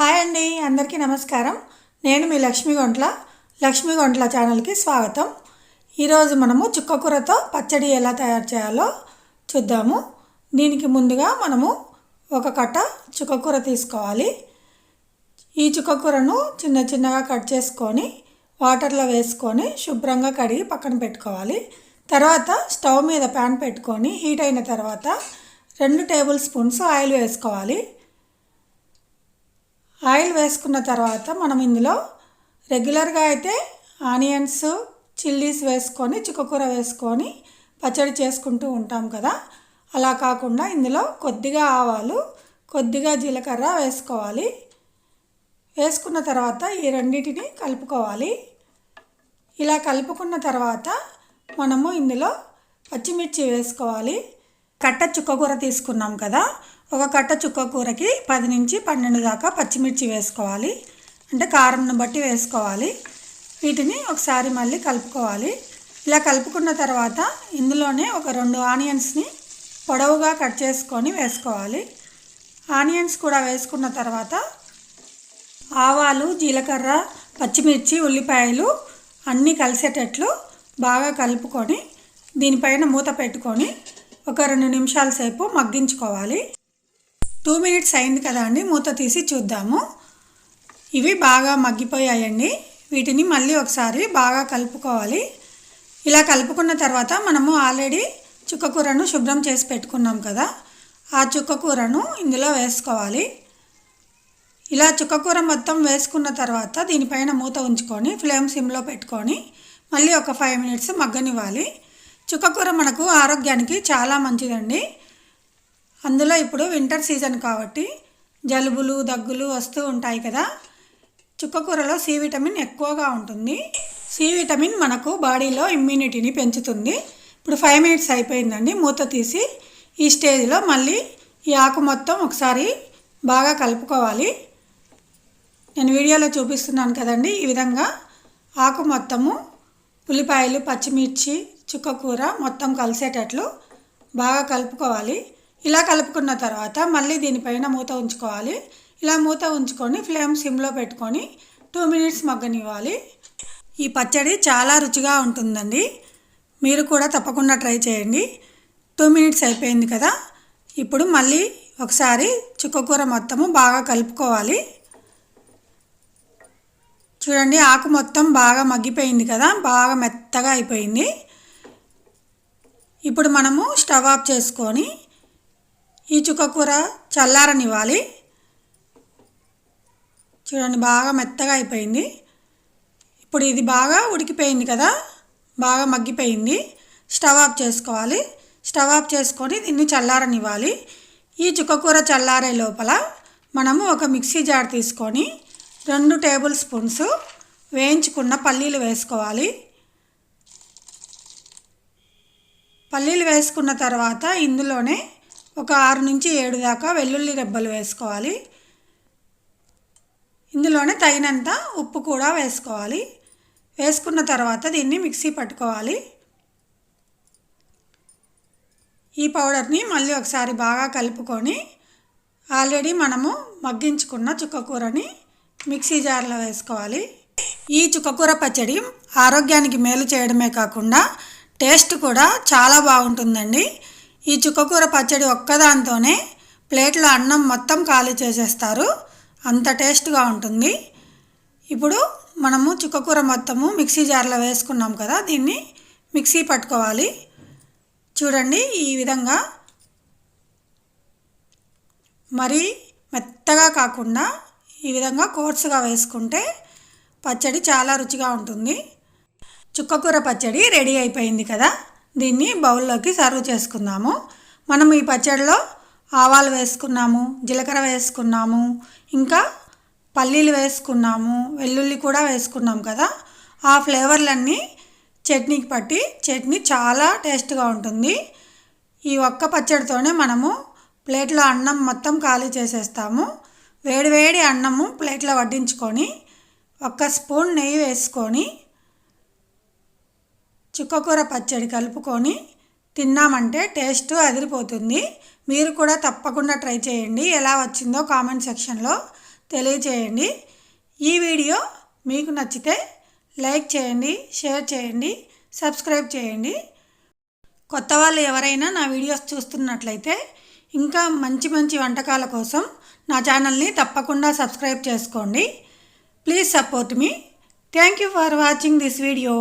Hi అండి అందరికీ నమస్కారం. నేను మీ లక్ష్మీ గొంట్ల లక్ష్మీ గొంట్ల ఛానల్కి స్వాగతం. ఈరోజు మనము చుక్కకూరతో పచ్చడి ఎలా తయారు చేయాలో చూద్దాము. దీనికి ముందుగా మనము ఒక కట్ట చుక్కకూర తీసుకోవాలి. ఈ చుక్కకూరను చిన్న చిన్నగా కట్ చేసుకొని వాటర్లో వేసుకొని శుభ్రంగా కడిగి పక్కన పెట్టుకోవాలి. తర్వాత స్టవ్ మీద ప్యాన్ పెట్టుకొని హీట్ అయిన తర్వాత రెండు టేబుల్ స్పూన్స్ ఆయిల్ వేసుకోవాలి. ఆయిల్ వేసుకున్న తర్వాత మనం ఇందులో రెగ్యులర్గా అయితే ఆనియన్స్ చిల్లీస్ వేసుకొని చిక్కకూర వేసుకొని పచ్చడి చేసుకుంటూ ఉంటాం కదా. అలా కాకుండా ఇందులో కొద్దిగా ఆవాలు కొద్దిగా జీలకర్ర వేసుకోవాలి. వేసుకున్న తర్వాత ఈ రెండింటిని కలుపుకోవాలి. ఇలా కలుపుకున్న తర్వాత మనము ఇందులో పచ్చిమిర్చి వేసుకోవాలి. కట్ట చుక్కకూర తీసుకున్నాం కదా. ఒక కట్ట చుక్కకూరకి పది నుంచి పన్నెండు దాకా పచ్చిమిర్చి వేసుకోవాలి. అంటే కారంను బట్టి వేసుకోవాలి. వీటిని ఒకసారి మళ్ళీ కలుపుకోవాలి. ఇలా కలుపుకున్న తర్వాత ఇందులోనే ఒక రెండు ఆనియన్స్ని పొడవుగా కట్ చేసుకొని వేసుకోవాలి. ఆనియన్స్ కూడా వేసుకున్న తర్వాత ఆవాలు జీలకర్ర పచ్చిమిర్చి ఉల్లిపాయలు అన్నీ కలిసేటట్లు బాగా కలుపుకొని దీనిపైన మూత పెట్టుకొని ఒక రెండు నిమిషాల సేపు మగ్గించుకోవాలి. టూ మినిట్స్ అయింది కదా అండి మూత తీసి చూద్దాము. ఇవి బాగా మగ్గిపోయాయండి. వీటిని మళ్ళీ ఒకసారి బాగా కలుపుకోవాలి. ఇలా కలుపుకున్న తర్వాత మనము ఆల్రెడీ చుక్కకూరను శుభ్రం చేసి పెట్టుకున్నాం కదా ఆ చుక్కకూరను ఇందులో వేసుకోవాలి. ఇలా చుక్కకూర మొత్తం వేసుకున్న తర్వాత దీనిపైన మూత ఉంచుకొని ఫ్లేమ్ సిమ్లో పెట్టుకొని మళ్ళీ ఒక ఫైవ్ మినిట్స్ మగ్గనివ్వాలి. చుక్కకూర మనకు ఆరోగ్యానికి చాలా మంచిదండి. అందులో ఇప్పుడు వింటర్ సీజన్ కాబట్టి జలుబులు దగ్గులు వస్తూ ఉంటాయి కదా. చుక్కకూరలో సి విటమిన్ ఎక్కువగా ఉంటుంది. సి విటమిన్ మనకు బాడీలో ఇమ్యూనిటీని పెంచుతుంది. ఇప్పుడు ఫైవ్ మినిట్స్ అయిపోయిందండి. మూత తీసి ఈ స్టేజ్లో మళ్ళీ ఈ ఆకు మొత్తం ఒకసారి బాగా కలుపుకోవాలి. నేను వీడియోలో చూపిస్తున్నాను కదండి. ఈ విధంగా ఆకు మొత్తము ఉల్లిపాయలు పచ్చిమిర్చి చుక్కకూర మొత్తం కలిసేటట్లు బాగా కలుపుకోవాలి. ఇలా కలుపుకున్న తర్వాత మళ్ళీ దీనిపైన మూత ఉంచుకోవాలి. ఇలా మూత ఉంచుకొని ఫ్లేమ్ సిమ్లో పెట్టుకొని టూ మినిట్స్ మగ్గనివ్వాలి. ఈ పచ్చడి చాలా రుచిగా ఉంటుందండి. మీరు కూడా తప్పకుండా ట్రై చేయండి. టూ మినిట్స్ అయిపోయింది కదా. ఇప్పుడు మళ్ళీ ఒకసారి చుక్కకూర మొత్తము బాగా కలుపుకోవాలి. చూడండి ఆకు మొత్తం బాగా మగ్గిపోయింది కదా. బాగా మెత్తగా అయిపోయింది. ఇప్పుడు మనము స్టవ్ ఆఫ్ చేసుకొని ఈ చుక్కకూర చల్లారనివ్వాలి. చూడండి బాగా మెత్తగా అయిపోయింది. ఇప్పుడు ఇది బాగా ఉడికిపోయింది కదా? బాగా మగ్గిపోయింది. స్టవ్ ఆఫ్ చేసుకోవాలి. స్టవ్ ఆఫ్ చేసుకొని దీన్ని చల్లారనివ్వాలి. ఈ చుక్కకూర చల్లారే లోపల మనము ఒక మిక్సీ జార్ తీసుకొని రెండు టేబుల్ స్పూన్స్ వేయించుకున్న పల్లీలు వేసుకోవాలి. పల్లీలు వేసుకున్న తర్వాత ఇందులోనే ఒక ఆరు నుంచి ఏడు దాకా వెల్లుల్లి రెబ్బలు వేసుకోవాలి. ఇందులోనే తగినంత ఉప్పు కూడా వేసుకోవాలి. వేసుకున్న తర్వాత దీన్ని మిక్సీ పట్టుకోవాలి. ఈ పౌడర్ని మళ్ళీ ఒకసారి బాగా కలుపుకొని ఆల్రెడీ మనము మగ్గించుకున్న చుక్కకూరని మిక్సీ జార్లో వేసుకోవాలి. ఈ చుక్కకూర పచ్చడి ఆరోగ్యానికి మేలు చేయడమే కాకుండా టేస్ట్ కూడా చాలా బాగుంటుందండి. ఈ చుక్కకూర పచ్చడి ఒక్కదాంతోనే ప్లేట్లో అన్నం మొత్తం ఖాళీ చేసేస్తారు. అంత టేస్ట్గా ఉంటుంది. ఇప్పుడు మనము చుక్కకూర మొత్తము మిక్సీ జార్లో వేసుకున్నాం కదా దీన్ని మిక్సీ పట్టుకోవాలి. చూడండి ఈ విధంగా. మరీ మెత్తగా కాకుండా ఈ విధంగా కోర్సుగా వేసుకుంటే పచ్చడి చాలా రుచిగా ఉంటుంది. చుక్కకూర పచ్చడి రెడీ అయిపోయింది కదా. దీన్ని బౌల్లోకి సర్వ్ చేసుకుందాము. మనం ఈ పచ్చడిలో ఆవాలు వేసుకున్నాము జీలకర్ర వేసుకున్నాము ఇంకా పల్లీలు వేసుకున్నాము వెల్లుల్లి కూడా వేసుకున్నాం కదా. ఆ ఫ్లేవర్లన్నీ చట్నీకి పట్టి చట్నీ చాలా టేస్ట్గా ఉంటుంది. ఈ ఒక్క పచ్చడితోనే మనము ప్లేట్లో అన్నం మొత్తం ఖాళీ చేసేస్తాము. వేడివేడి అన్నము ప్లేట్లో వడ్డించుకొని ఒక్క స్పూన్ నెయ్యి వేసుకొని చుక్కకూర పచ్చడి కలుపుకొని తిన్నామంటే టేస్ట్ అదిరిపోతుంది. మీరు కూడా తప్పకుండా ట్రై చేయండి. ఎలా వచ్చిందో కామెంట్ సెక్షన్లో తెలియచేయండి. ఈ వీడియో మీకు నచ్చితే లైక్ చేయండి షేర్ చేయండి సబ్స్క్రైబ్ చేయండి. కొత్త వాళ్ళు ఎవరైనా నా వీడియోస్ చూస్తున్నట్లయితే ఇంకా మంచి మంచి వంటకాల కోసం నా ఛానల్ని తప్పకుండా సబ్స్క్రైబ్ చేసుకోండి. Please support me. Thank you for watching this video.